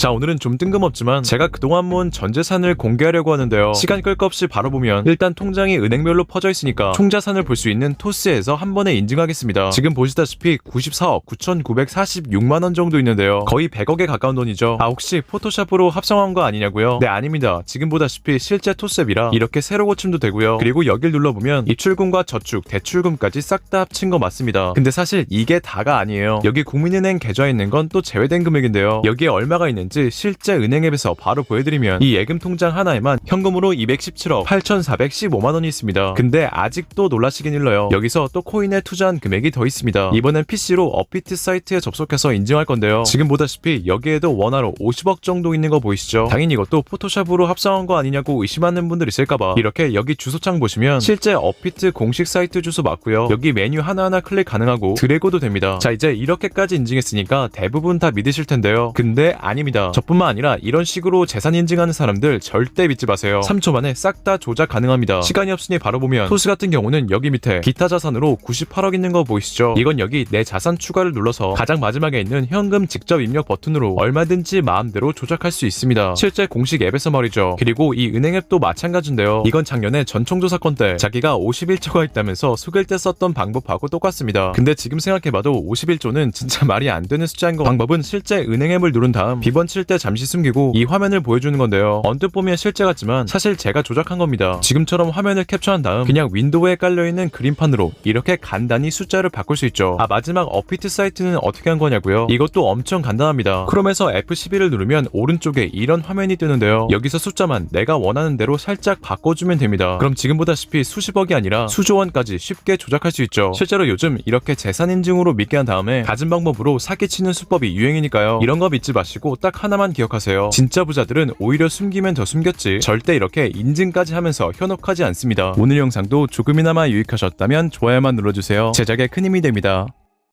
자 오늘은 좀 뜬금없지만 제가 그동안 모은 전 재산을 공개하려고 하는데요. 시간 끌거 없이 바로 보면 일단 통장이 은행별로 퍼져 있으니까 총 자산을 볼 수 있는 토스에서 한 번에 인증하겠습니다. 지금 보시다시피 94억 9,946만 원 정도 있는데요. 거의 100억에 가까운 돈이죠. 아 혹시 포토샵으로 합성한 거 아니냐고요? 네 아닙니다. 지금 보다시피 실제 토스앱이라 이렇게 세로 고침도 되고요. 그리고 여길 눌러보면 입출금과 저축 대출금까지 싹 다 합친 거 맞습니다. 근데 사실 이게 다가 아니에요. 여기 국민은행 계좌에 있는 건 또 제외된 금액인데요. 여기에 얼마가 있는지 실제 은행 앱에서 바로 보여드리면 이 예금 통장 하나에만 현금으로 217억 8,415만 원이 있습니다. 근데 아직도 놀라시긴 일러요. 여기서 또 코인에 투자한 금액이 더 있습니다. 이번엔 PC로 업비트 사이트에 접속해서 인증할 건데요. 지금 보다시피 여기에도 원화로 50억 정도 있는 거 보이시죠? 당연히 이것도 포토샵으로 합성한 거 아니냐고 의심하는 분들 있을까봐. 이렇게 여기 주소창 보시면 실제 업비트 공식 사이트 주소 맞고요. 여기 메뉴 하나하나 클릭 가능하고 드래그도 됩니다. 자 이제 이렇게까지 인증했으니까 대부분 다 믿으실 텐데요. 근데 아닙니다 저뿐만 아니라 이런 식으로 재산 인증하는 사람들 절대 믿지 마세요. 3초 만에 싹 다 조작 가능합니다. 시간이 없으니 바로 보면 토스 같은 경우는 여기 밑에 기타 자산으로 98억 있는 거 보이시죠? 이건 여기 내 자산 추가를 눌러서 가장 마지막에 있는 현금 직접 입력 버튼으로 얼마든지 마음대로 조작할 수 있습니다. 실제 공식 앱에서 말이죠. 그리고 이 은행 앱도 마찬가지인데요. 이건 작년에 전총조 사건 때 자기가 51조가 있다면서 속일 때 썼던 방법하고 똑같습니다. 근데 지금 생각해봐도 51조는 진짜 말이 안 되는 숫자인 거 방법은 실제 은행 앱을 누른 다음 비번 칠 때 잠시 숨기고 이 화면을 보여주는 건데요. 언뜻 보면 실제 같지만 사실 제가 조작한 겁니다. 지금처럼 화면을 캡처한 다음 그냥 윈도우에 깔려있는 그림판으로 이렇게 간단히 숫자를 바꿀 수 있죠. 아 마지막 어피트 사이트는 어떻게 한 거냐고요? 이것도 엄청 간단합니다. 크롬에서 F12를 누르면 오른쪽에 이런 화면이 뜨는데요. 여기서 숫자만 내가 원하는 대로 살짝 바꿔주면 됩니다. 그럼 지금 보다시피 수십억이 아니라 수조 원까지 쉽게 조작할 수 있죠. 실제로 요즘 이렇게 재산 인증으로 믿게 한 다음에 가진 방법으로 사기치는 수법이 유행이니까요. 이런 거 믿지 마시고 딱 하나만 기억하세요. 진짜 부자들은 오히려 숨기면 더 숨겼지. 절대 이렇게 인증까지 하면서 현혹하지 않습니다. 오늘 영상도 조금이나마 유익하셨다면 좋아요만 눌러주세요. 제작에 큰 힘이 됩니다